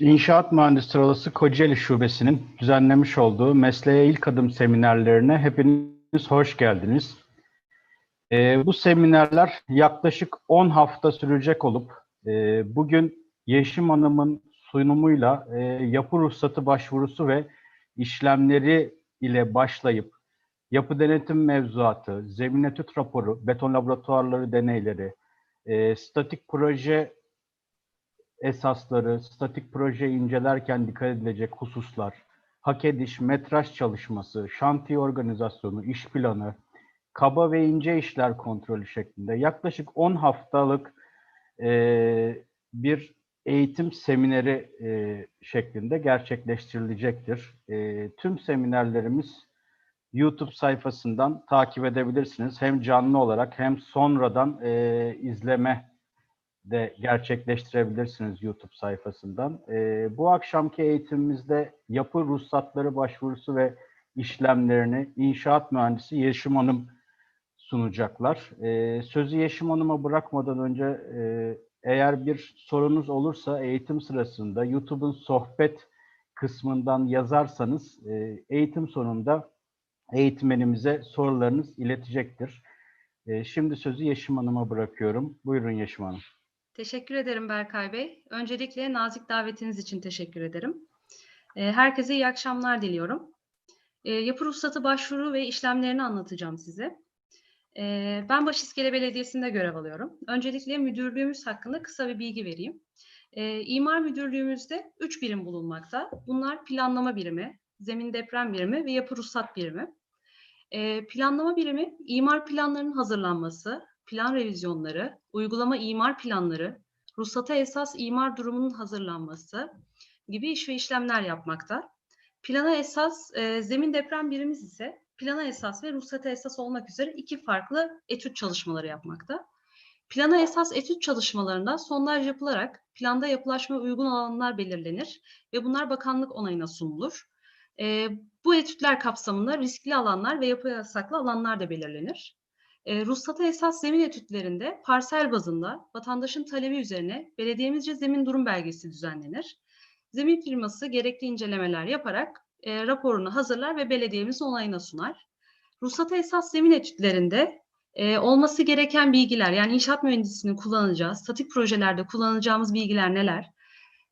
İnşaat Mühendisleri Odası Kocaeli Şubesi'nin düzenlemiş olduğu Mesleğe İlk Adım seminerlerine hepiniz hoş geldiniz. Ee, bu seminerler yaklaşık 10 hafta sürecek olup e, bugün Yeşim Hanım'ın sunumuyla e, yapı ruhsatı başvurusu ve işlemleri ile başlayıp yapı denetim mevzuatı, zemin etüt raporu, beton laboratuvarları deneyleri, e, statik proje esasları, statik proje incelerken dikkat edilecek hususlar, hak ediş, metraj çalışması, şantiye organizasyonu, iş planı, kaba ve ince işler kontrolü şeklinde yaklaşık 10 haftalık e, bir eğitim semineri e, şeklinde gerçekleştirilecektir. E, tüm seminerlerimiz YouTube sayfasından takip edebilirsiniz. Hem canlı olarak hem sonradan e, izleme de gerçekleştirebilirsiniz YouTube sayfasından. E, bu akşamki eğitimimizde yapı ruhsatları başvurusu ve işlemlerini inşaat mühendisi Yeşim Hanım sunacaklar. E, sözü Yeşim Hanım'a bırakmadan önce e, eğer bir sorunuz olursa eğitim sırasında YouTube'un sohbet kısmından yazarsanız e, eğitim sonunda eğitmenimize sorularınız iletecektir. E, şimdi sözü Yeşim Hanım'a bırakıyorum. Buyurun Yeşim Hanım. Teşekkür ederim Berkay Bey. Öncelikle nazik davetiniz için teşekkür ederim. Ee, Herkese iyi akşamlar diliyorum. Ee, Yapı ruhsatı başvuru ve işlemlerini anlatacağım size. Ee, Ben Başiskele Belediyesi'nde görev alıyorum. Öncelikle müdürlüğümüz hakkında kısa bir bilgi vereyim. İmar müdürlüğümüzde 3 birim bulunmakta. Bunlar planlama birimi, zemin deprem birimi ve yapı ruhsat birimi. Planlama birimi imar planlarının hazırlanması, plan revizyonları, uygulama imar planları, ruhsata esas imar durumunun hazırlanması gibi iş ve işlemler yapmakta. Plana esas e, zemin deprem birimiz ise plana esas ve ruhsata esas olmak üzere iki farklı etüt çalışmaları yapmakta. Plana esas etüt çalışmalarında sondaj yapılarak planda yapılaşma uygun alanlar belirlenir ve bunlar bakanlık onayına sunulur. E, bu etütler kapsamında riskli alanlar ve yapı yasaklı alanlar da belirlenir. E, ruhsata esas zemin etütlerinde parsel bazında vatandaşın talebi üzerine belediyemizce zemin durum belgesi düzenlenir. Zemin firması gerekli incelemeler yaparak e, raporunu hazırlar ve belediyemizin onayına sunar. Ruhsata esas zemin etütlerinde e, olması gereken bilgiler yani inşaat mühendisliğini kullanacağı, statik projelerde kullanacağımız bilgiler neler?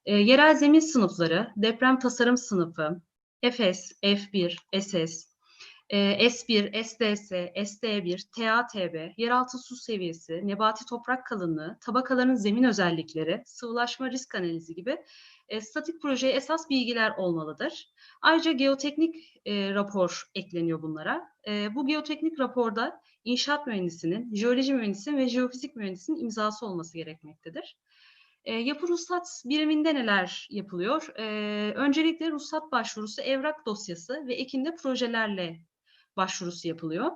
E, yerel zemin sınıfları, deprem tasarım sınıfı, Efes, F1, SS, S1, SDS, SD1, TATB, yeraltı su seviyesi, nebati toprak kalınlığı, tabakaların zemin özellikleri, sıvılaşma risk analizi gibi e, statik projeye esas bilgiler olmalıdır. Ayrıca geoteknik e, rapor ekleniyor bunlara. E, bu geoteknik raporda inşaat mühendisinin, jeoloji mühendisinin ve jeofizik mühendisinin imzası olması gerekmektedir. E, yapı ruhsat biriminde neler yapılıyor? E, öncelikle ruhsat başvurusu, evrak dosyası ve ekinde projelerle başvurusu yapılıyor.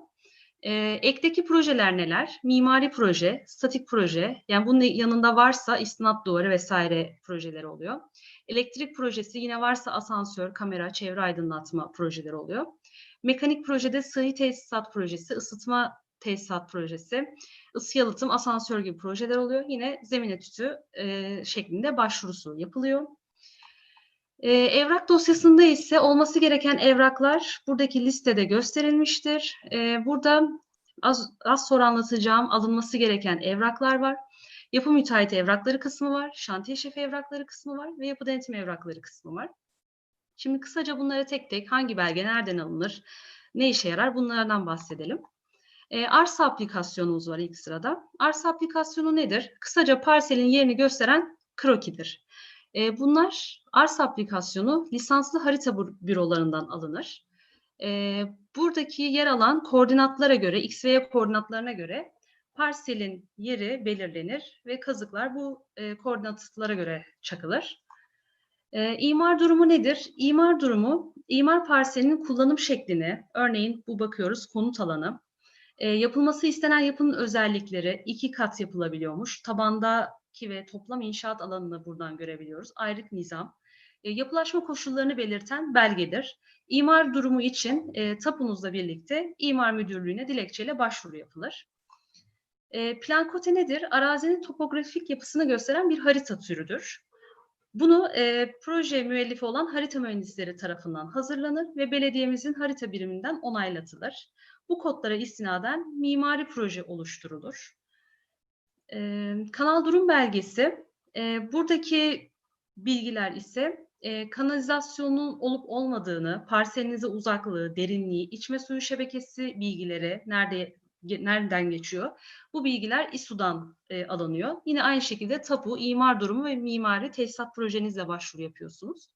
E, ekteki projeler neler? Mimari proje, statik proje, yani bunun yanında varsa istinat duvarı vesaire projeleri oluyor. Elektrik projesi yine varsa asansör, kamera, çevre aydınlatma projeleri oluyor. Mekanik projede sıhhi tesisat projesi, ısıtma tesisat projesi, ısı yalıtım, asansör gibi projeler oluyor. Yine zemin etütü e, şeklinde başvurusu yapılıyor. Ee, evrak dosyasında ise olması gereken evraklar buradaki listede gösterilmiştir. Ee, burada az, az sonra anlatacağım alınması gereken evraklar var. Yapı müteahhit evrakları kısmı var, şantiye şefi evrakları kısmı var ve yapı denetim evrakları kısmı var. Şimdi kısaca bunları tek tek hangi belge nereden alınır, ne işe yarar bunlardan bahsedelim. E, arsa aplikasyonumuz var ilk sırada. Arsa aplikasyonu nedir? Kısaca parselin yerini gösteren krokidir. E, bunlar arsa aplikasyonu lisanslı harita bürolarından alınır. E, buradaki yer alan koordinatlara göre, x ve y koordinatlarına göre parselin yeri belirlenir ve kazıklar bu e, koordinatlara göre çakılır. E, imar durumu nedir? İmar durumu, imar parselinin kullanım şeklini, örneğin bu bakıyoruz konut alanı, e, yapılması istenen yapının özellikleri iki kat yapılabiliyormuş. Tabandaki ve toplam inşaat alanını buradan görebiliyoruz. Ayrık nizam. E, yapılaşma koşullarını belirten belgedir. İmar durumu için e, tapunuzla birlikte imar müdürlüğüne dilekçeyle başvuru yapılır. E, plan kote nedir? Arazinin topografik yapısını gösteren bir harita türüdür. Bunu e, proje müellifi olan harita mühendisleri tarafından hazırlanır ve belediyemizin harita biriminden onaylatılır. Bu kodlara istinaden mimari proje oluşturulur. E, kanal durum belgesi, e, buradaki bilgiler ise e, kanalizasyonun olup olmadığını, parselinize uzaklığı, derinliği, içme suyu şebekesi bilgileri, nerede nereden geçiyor? Bu bilgiler İSU'dan e, alınıyor. Yine aynı şekilde tapu, imar durumu ve mimari tesisat projenizle başvuru yapıyorsunuz.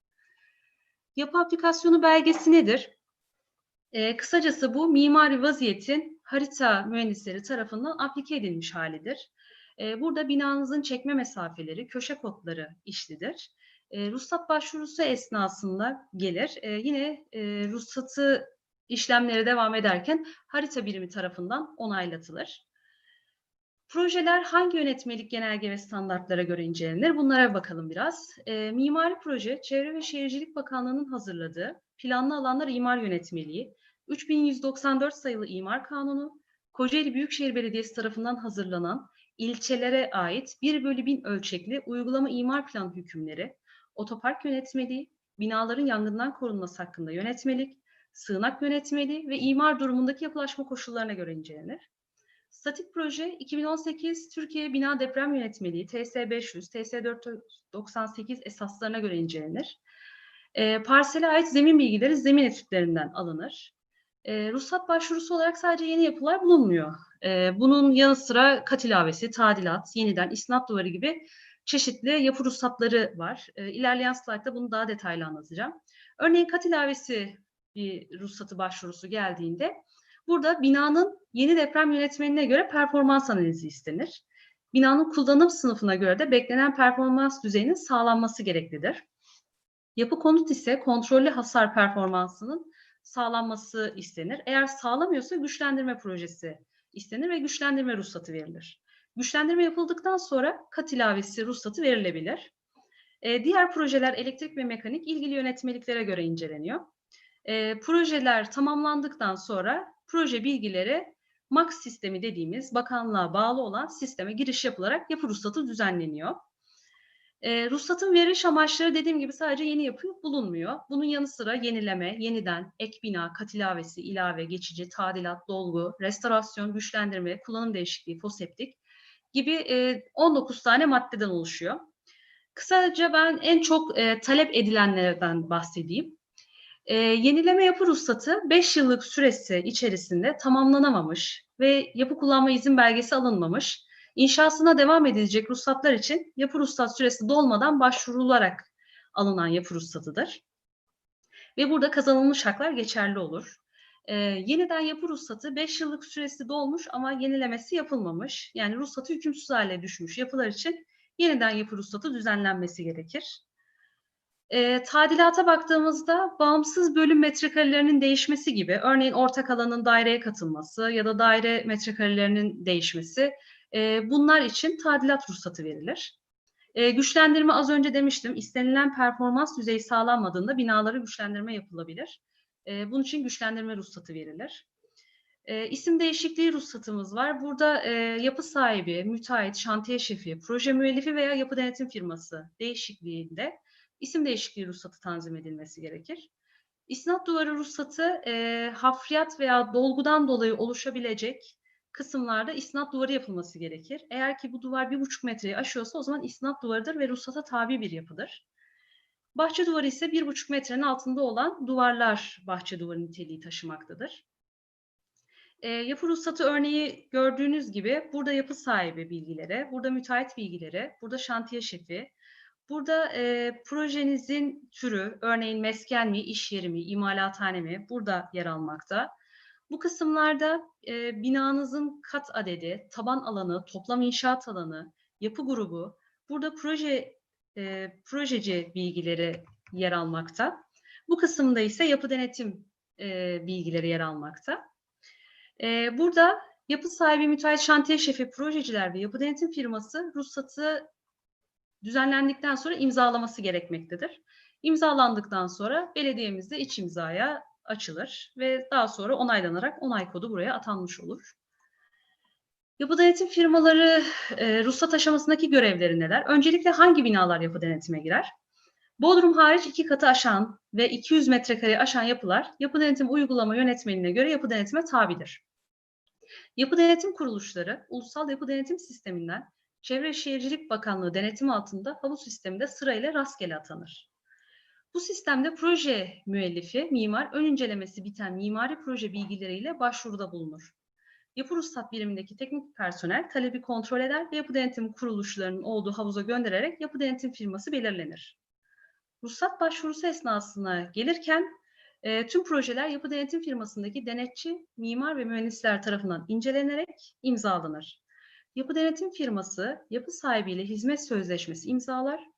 Yapı aplikasyonu belgesi nedir? E, kısacası bu mimari vaziyetin harita mühendisleri tarafından aplike edilmiş halidir. E, burada binanızın çekme mesafeleri, köşe kodları işlidir. E, ruhsat başvurusu esnasında gelir. E, yine e, ruhsatı işlemleri devam ederken harita birimi tarafından onaylatılır. Projeler hangi yönetmelik genelge ve standartlara göre incelenir? Bunlara bakalım biraz. E, mimari proje, Çevre ve Şehircilik Bakanlığı'nın hazırladığı Planlı Alanlar İmar Yönetmeliği, 3194 sayılı İmar Kanunu, Kocaeli Büyükşehir Belediyesi tarafından hazırlanan ilçelere ait 1 bölü 1000 ölçekli uygulama imar plan hükümleri, otopark yönetmeliği, binaların yangından korunması hakkında yönetmelik, sığınak yönetmeliği ve imar durumundaki yapılaşma koşullarına göre incelenir. Statik proje 2018 Türkiye Bina Deprem Yönetmeliği TS 500, TS 498 esaslarına göre incelenir. E, parsele ait zemin bilgileri zemin etütlerinden alınır. E, ruhsat başvurusu olarak sadece yeni yapılar bulunmuyor. E, bunun yanı sıra kat ilavesi, tadilat, yeniden isnat duvarı gibi çeşitli yapı ruhsatları var. E, ilerleyen slaytta bunu daha detaylı anlatacağım. Örneğin kat ilavesi bir ruhsatı başvurusu geldiğinde burada binanın yeni deprem yönetmenine göre performans analizi istenir. Binanın kullanım sınıfına göre de beklenen performans düzeyinin sağlanması gereklidir. Yapı konut ise kontrollü hasar performansının sağlanması istenir. Eğer sağlamıyorsa güçlendirme projesi istenir ve güçlendirme ruhsatı verilir. Güçlendirme yapıldıktan sonra kat ilavesi ruhsatı verilebilir. Ee, diğer projeler elektrik ve mekanik ilgili yönetmeliklere göre inceleniyor. Ee, projeler tamamlandıktan sonra proje bilgileri MAX sistemi dediğimiz bakanlığa bağlı olan sisteme giriş yapılarak yapı ruhsatı düzenleniyor. E, ruhsatın veriş amaçları dediğim gibi sadece yeni yapı bulunmuyor. Bunun yanı sıra yenileme, yeniden, ek bina, kat ilavesi, ilave, geçici, tadilat, dolgu, restorasyon, güçlendirme, kullanım değişikliği, foseptik gibi e, 19 tane maddeden oluşuyor. Kısaca ben en çok e, talep edilenlerden bahsedeyim. E, yenileme yapı ruhsatı 5 yıllık süresi içerisinde tamamlanamamış ve yapı kullanma izin belgesi alınmamış İnşasına devam edilecek ruhsatlar için yapı ruhsat süresi dolmadan başvurularak alınan yapı ruhsatıdır. Ve burada kazanılmış haklar geçerli olur. Ee, yeniden yapı ruhsatı 5 yıllık süresi dolmuş ama yenilemesi yapılmamış. Yani ruhsatı hükümsüz hale düşmüş yapılar için yeniden yapı ruhsatı düzenlenmesi gerekir. E, tadilata baktığımızda bağımsız bölüm metrekarelerinin değişmesi gibi, örneğin ortak alanın daireye katılması ya da daire metrekarelerinin değişmesi e, bunlar için tadilat ruhsatı verilir. E, güçlendirme az önce demiştim, istenilen performans düzeyi sağlanmadığında binaları güçlendirme yapılabilir. E, bunun için güçlendirme ruhsatı verilir. E, isim değişikliği ruhsatımız var. Burada e, yapı sahibi, müteahhit, şantiye şefi, proje müellifi veya yapı denetim firması değişikliğinde isim değişikliği ruhsatı tanzim edilmesi gerekir. İsnat duvarı ruhsatı e, hafriyat veya dolgudan dolayı oluşabilecek kısımlarda isnat duvarı yapılması gerekir. Eğer ki bu duvar bir buçuk metreyi aşıyorsa o zaman isnat duvarıdır ve ruhsata tabi bir yapıdır. Bahçe duvarı ise bir buçuk metrenin altında olan duvarlar bahçe duvarı niteliği taşımaktadır. E, yapı ruhsatı örneği gördüğünüz gibi burada yapı sahibi bilgileri, burada müteahhit bilgileri, burada şantiye şefi, burada e, projenizin türü, örneğin mesken mi, iş yeri mi, imalathane mi burada yer almakta. Bu kısımlarda e, binanızın kat adedi, taban alanı, toplam inşaat alanı, yapı grubu, burada proje e, projeci bilgileri yer almakta. Bu kısımda ise yapı denetim e, bilgileri yer almakta. E, burada yapı sahibi, müteahhit, şantiye şefi, projeciler ve yapı denetim firması ruhsatı düzenlendikten sonra imzalaması gerekmektedir. İmzalandıktan sonra belediyemizde iç imzaya açılır ve daha sonra onaylanarak onay kodu buraya atanmış olur. Yapı denetim firmaları e, ruhsat aşamasındaki görevleri neler? Öncelikle hangi binalar yapı denetime girer? Bodrum hariç iki katı aşan ve 200 metrekare aşan yapılar yapı denetim uygulama yönetmeliğine göre yapı denetime tabidir. Yapı denetim kuruluşları Ulusal Yapı Denetim Sisteminden Çevre Şehircilik Bakanlığı denetimi altında havuz sisteminde sırayla rastgele atanır. Bu sistemde proje müellifi, mimar, ön incelemesi biten mimari proje bilgileriyle başvuruda bulunur. Yapı ruhsat birimindeki teknik personel talebi kontrol eder ve yapı denetim kuruluşlarının olduğu havuza göndererek yapı denetim firması belirlenir. Ruhsat başvurusu esnasına gelirken e, tüm projeler yapı denetim firmasındaki denetçi, mimar ve mühendisler tarafından incelenerek imzalanır. Yapı denetim firması yapı sahibiyle hizmet sözleşmesi imzalar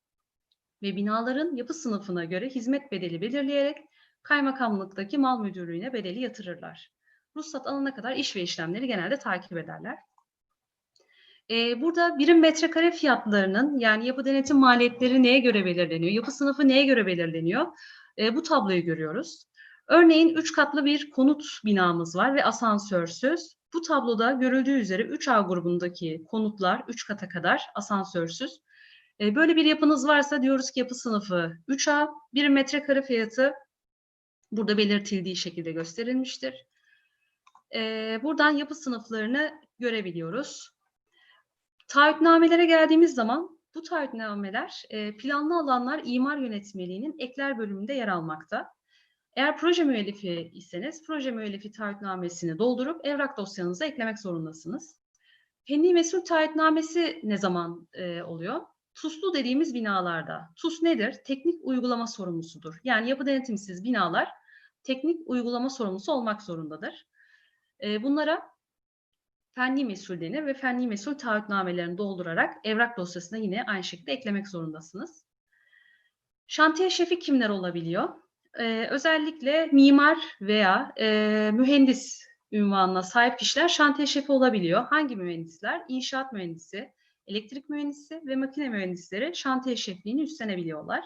ve binaların yapı sınıfına göre hizmet bedeli belirleyerek kaymakamlıktaki mal müdürlüğüne bedeli yatırırlar. Ruhsat alana kadar iş ve işlemleri genelde takip ederler. Ee, burada birim metrekare fiyatlarının yani yapı denetim maliyetleri neye göre belirleniyor, yapı sınıfı neye göre belirleniyor? Ee, bu tabloyu görüyoruz. Örneğin 3 katlı bir konut binamız var ve asansörsüz. Bu tabloda görüldüğü üzere 3A grubundaki konutlar 3 kata kadar asansörsüz. Ee, böyle bir yapınız varsa diyoruz ki yapı sınıfı 3A, bir metrekare fiyatı burada belirtildiği şekilde gösterilmiştir. Ee, buradan yapı sınıflarını görebiliyoruz. Taahhütnamelere geldiğimiz zaman bu taahhütnameler e, planlı alanlar imar yönetmeliğinin ekler bölümünde yer almakta. Eğer proje müellifi iseniz proje müellifi taahhütnamesini doldurup evrak dosyanıza eklemek zorundasınız. Fenli mesul taahhütnamesi ne zaman e, oluyor? TUS'lu dediğimiz binalarda. TUS nedir? Teknik uygulama sorumlusudur. Yani yapı denetimsiz binalar teknik uygulama sorumlusu olmak zorundadır. E, bunlara fenli mesul denir ve fenli mesul taahhütnamelerini doldurarak evrak dosyasına yine aynı şekilde eklemek zorundasınız. Şantiye şefi kimler olabiliyor? Ee, özellikle mimar veya e, mühendis ünvanına sahip kişiler şantiye şefi olabiliyor. Hangi mühendisler? İnşaat mühendisi, elektrik mühendisi ve makine mühendisleri şantiye şefliğini üstlenebiliyorlar.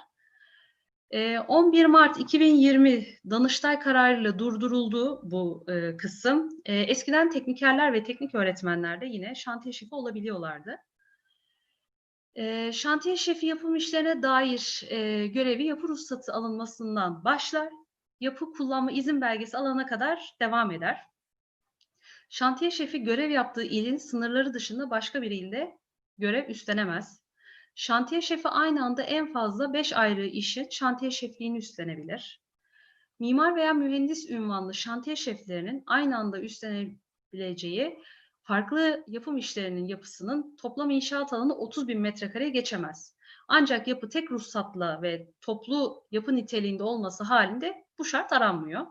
E, 11 Mart 2020 Danıştay kararıyla durduruldu bu e, kısım. E, eskiden teknikerler ve teknik öğretmenler de yine şantiye şefi olabiliyorlardı. E, şantiye şefi yapım işlerine dair e, görevi yapı ruhsatı alınmasından başlar. Yapı kullanma izin belgesi alana kadar devam eder. Şantiye şefi görev yaptığı ilin sınırları dışında başka bir ilde görev üstlenemez. Şantiye şefi aynı anda en fazla 5 ayrı işi şantiye şefliğini üstlenebilir. Mimar veya mühendis ünvanlı şantiye şeflerinin aynı anda üstlenebileceği farklı yapım işlerinin yapısının toplam inşaat alanı 30 bin metrekareye geçemez. Ancak yapı tek ruhsatla ve toplu yapı niteliğinde olması halinde bu şart aranmıyor.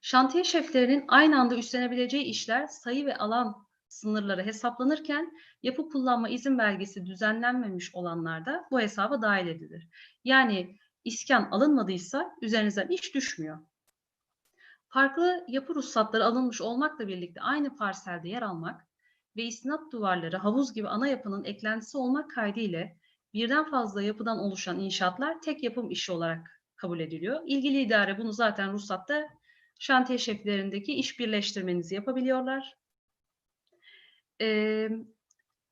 Şantiye şeflerinin aynı anda üstlenebileceği işler sayı ve alan sınırları hesaplanırken yapı kullanma izin belgesi düzenlenmemiş olanlarda bu hesaba dahil edilir. Yani iskan alınmadıysa üzerinizden iş düşmüyor. Farklı yapı ruhsatları alınmış olmakla birlikte aynı parselde yer almak ve istinat duvarları havuz gibi ana yapının eklentisi olmak kaydıyla birden fazla yapıdan oluşan inşaatlar tek yapım işi olarak kabul ediliyor. İlgili idare bunu zaten ruhsatta şantiye şeflerindeki iş birleştirmenizi yapabiliyorlar. Ee,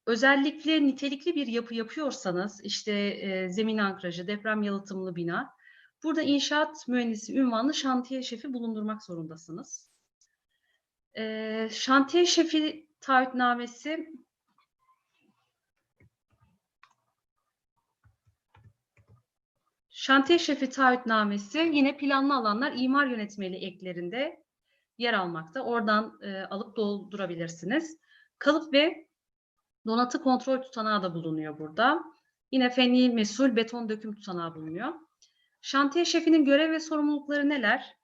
özellikle nitelikli bir yapı yapıyorsanız işte e, zemin ankrajı, deprem yalıtımlı bina burada inşaat mühendisi ünvanlı şantiye şefi bulundurmak zorundasınız. Ee, şantiye şefi taahhütnamesi Şantiye şefi taahhütnamesi yine planlı alanlar imar yönetmeliği eklerinde yer almakta. Oradan e, alıp doldurabilirsiniz. Kalıp ve donatı kontrol tutanağı da bulunuyor burada. Yine fenli mesul beton döküm tutanağı bulunuyor. Şantiye şefinin görev ve sorumlulukları neler?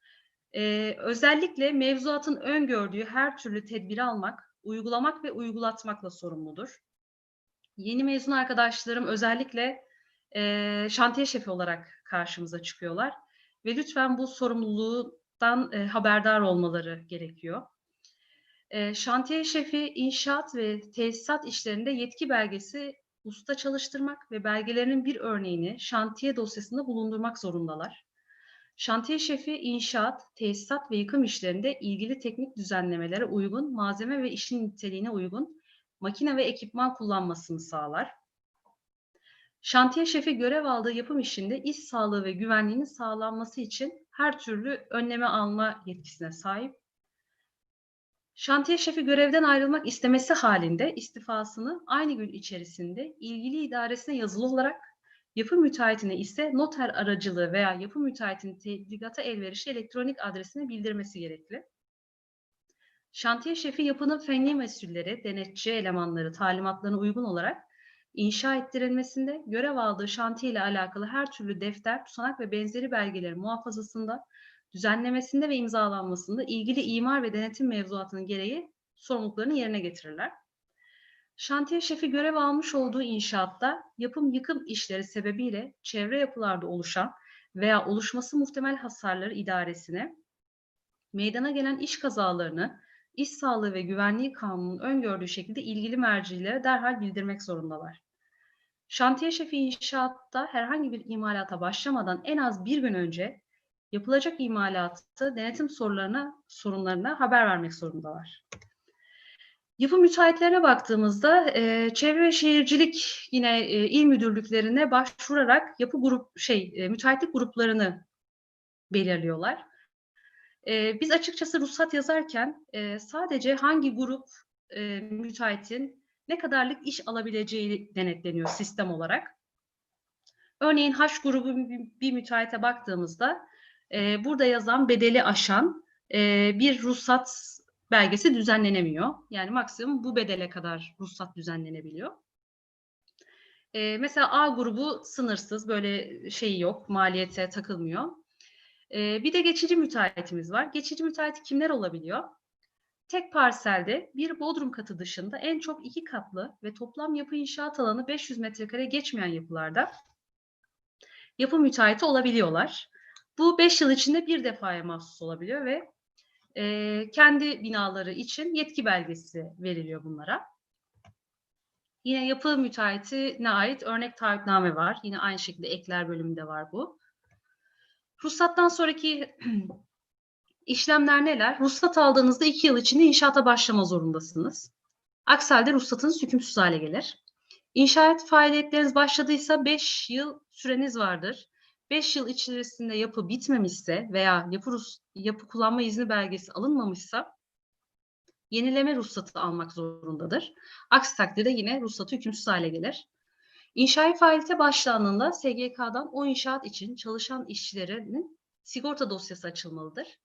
Ee, özellikle mevzuatın öngördüğü her türlü tedbiri almak, uygulamak ve uygulatmakla sorumludur. Yeni mezun arkadaşlarım özellikle e, şantiye şefi olarak karşımıza çıkıyorlar. Ve lütfen bu sorumluluğundan e, haberdar olmaları gerekiyor. E, şantiye şefi inşaat ve tesisat işlerinde yetki belgesi usta çalıştırmak ve belgelerinin bir örneğini şantiye dosyasında bulundurmak zorundalar. Şantiye şefi inşaat, tesisat ve yıkım işlerinde ilgili teknik düzenlemelere uygun, malzeme ve işin niteliğine uygun makine ve ekipman kullanmasını sağlar. Şantiye şefi görev aldığı yapım işinde iş sağlığı ve güvenliğinin sağlanması için her türlü önleme alma yetkisine sahip. Şantiye şefi görevden ayrılmak istemesi halinde istifasını aynı gün içerisinde ilgili idaresine yazılı olarak yapı müteahhitine ise noter aracılığı veya yapı müteahhitinin tebligata elverişli elektronik adresine bildirmesi gerekli. Şantiye şefi yapının fenli mesulleri, denetçi elemanları talimatlarına uygun olarak inşa ettirilmesinde, görev aldığı şantiye ile alakalı her türlü defter, tutanak ve benzeri belgelerin muhafazasında, düzenlemesinde ve imzalanmasında ilgili imar ve denetim mevzuatının gereği sorumluluklarını yerine getirirler. Şantiye şefi görev almış olduğu inşaatta yapım yıkım işleri sebebiyle çevre yapılarda oluşan veya oluşması muhtemel hasarları idaresine, meydana gelen iş kazalarını İş Sağlığı ve Güvenliği Kanunu'nun öngördüğü şekilde ilgili mercilere derhal bildirmek zorundalar. Şantiye şefi inşaatta herhangi bir imalata başlamadan en az bir gün önce yapılacak imalatı denetim sorularına, sorunlarına haber vermek zorundalar. Yapı müteahhitlerine baktığımızda e, Çevre ve Şehircilik yine e, il müdürlüklerine başvurarak yapı grup şey e, müteahhitlik gruplarını belirliyorlar. E, biz açıkçası ruhsat yazarken e, sadece hangi grup e, müteahhitin ne kadarlık iş alabileceği denetleniyor sistem olarak. Örneğin H grubu bir, müteahhite baktığımızda e, burada yazan bedeli aşan e, bir ruhsat belgesi düzenlenemiyor. Yani maksimum bu bedele kadar ruhsat düzenlenebiliyor. E, mesela A grubu sınırsız, böyle şey yok, maliyete takılmıyor. E, bir de geçici müteahhitimiz var. Geçici müteahhit kimler olabiliyor? Tek parselde bir bodrum katı dışında en çok iki katlı ve toplam yapı inşaat alanı 500 metrekare geçmeyen yapılarda yapı müteahhiti olabiliyorlar. Bu 5 yıl içinde bir defaya mahsus olabiliyor ve e, kendi binaları için yetki belgesi veriliyor bunlara. Yine yapı müteahhitine ait örnek taahhütname var. Yine aynı şekilde ekler bölümünde var bu. Ruhsattan sonraki işlemler neler? Ruhsat aldığınızda iki yıl içinde inşaata başlama zorundasınız. Aksi halde ruhsatınız hükümsüz hale gelir. İnşaat faaliyetleriniz başladıysa 5 yıl süreniz vardır. 5 yıl içerisinde yapı bitmemişse veya yapı, yapı kullanma izni belgesi alınmamışsa yenileme ruhsatı almak zorundadır. Aksi takdirde yine ruhsatı hükümsüz hale gelir. İnşai faaliyete başlandığında SGK'dan o inşaat için çalışan işçilerinin sigorta dosyası açılmalıdır.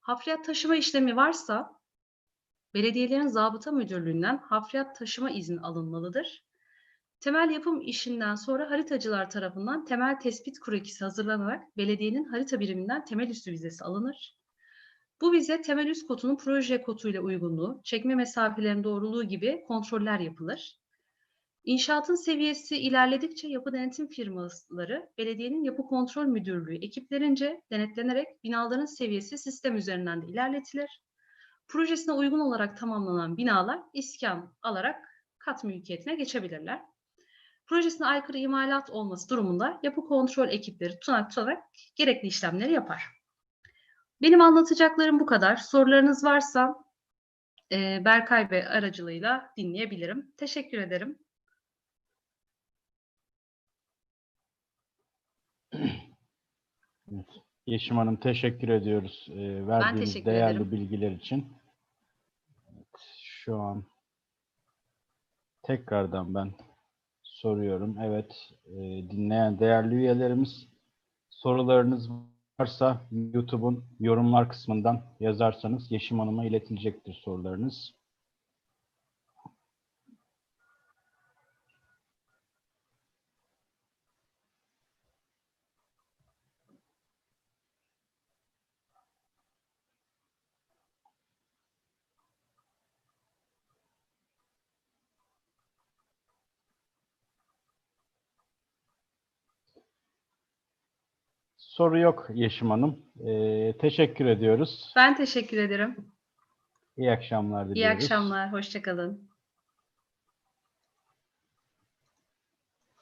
Hafriyat taşıma işlemi varsa belediyelerin zabıta müdürlüğünden hafriyat taşıma izni alınmalıdır. Temel yapım işinden sonra haritacılar tarafından temel tespit kurekisi hazırlanarak belediyenin harita biriminden temel üstü vizesi alınır. Bu vize temel üst kodunun proje koduyla uygunluğu, çekme mesafelerinin doğruluğu gibi kontroller yapılır. İnşaatın seviyesi ilerledikçe yapı denetim firmaları belediyenin yapı kontrol müdürlüğü ekiplerince denetlenerek binaların seviyesi sistem üzerinden de ilerletilir. Projesine uygun olarak tamamlanan binalar iskan alarak kat mülkiyetine geçebilirler. Projesine aykırı imalat olması durumunda yapı kontrol ekipleri tutanak tutarak gerekli işlemleri yapar. Benim anlatacaklarım bu kadar. Sorularınız varsa e, Berkay Bey aracılığıyla dinleyebilirim. Teşekkür ederim. Yeşim Hanım teşekkür ediyoruz e, verdiğiniz teşekkür değerli ederim. bilgiler için. Evet, şu an tekrardan ben soruyorum. Evet, e, dinleyen değerli üyelerimiz sorularınız varsa YouTube'un yorumlar kısmından yazarsanız Yeşim Hanım'a iletilecektir sorularınız. Soru yok Yeşim Hanım. E, teşekkür ediyoruz. Ben teşekkür ederim. İyi akşamlar İyi diliyoruz. akşamlar, hoşçakalın.